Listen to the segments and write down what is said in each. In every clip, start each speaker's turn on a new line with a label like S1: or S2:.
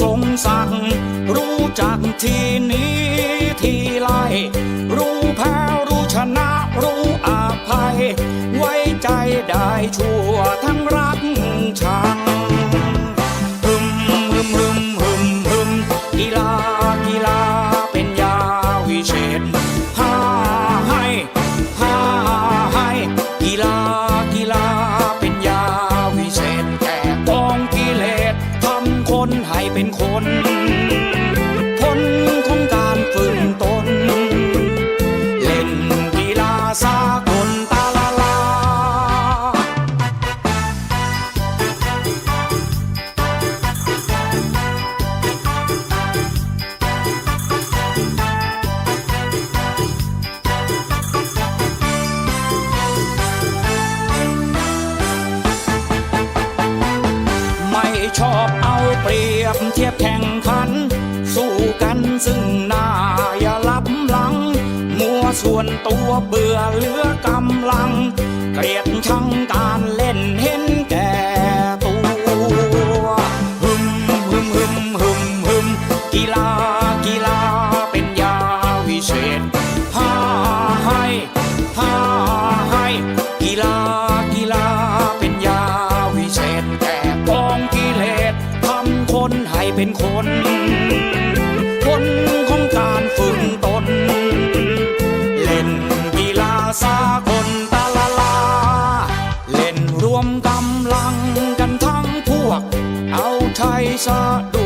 S1: สงสักรู้จักทีนี้ทีไรรู้แพ้รู้ชนะรู้อาภัย ไว้ใจได้ชั่วทั้งรักชัง ยบเทียบแข่งขัน สู้กันซึ่งหน้าอย่าลับหลัง มัวส่วนตัวเบื่อเหลือกำลัง เกลียดชังการเล่น เป็นคน คนของการฝึกตน เล่นกีฬาสากลตาลาลา เล่นรวมกำลังกันทั้งพวก เอาใจสะดวก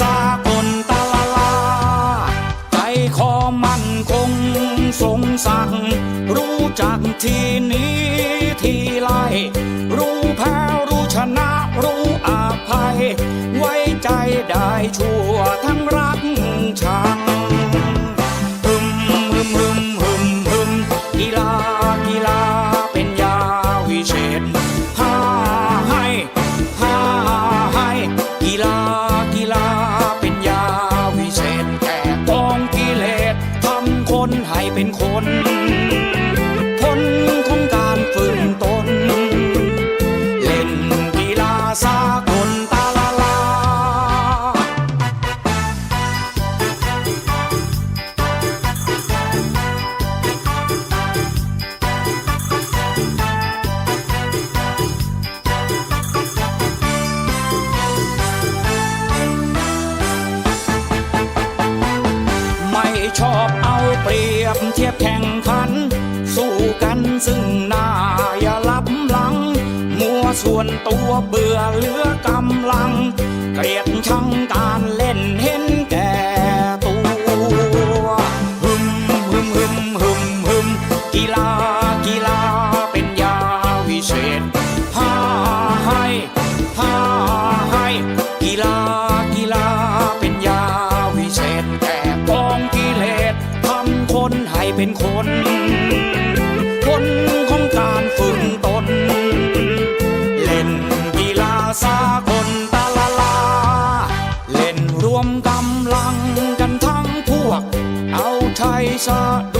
S1: สากลตาลาลา ใจคอมันคงสงสักรู้จักที่นี้ที่ไลรู้แพ้รู้ชนะรู้อภัย ไว้ใจได้ชั่วทั้งรัก นให้เป็นคน ส่วนตัวเบื่อเหลือกำลัง เกลียดชังการเล่นเฮ saw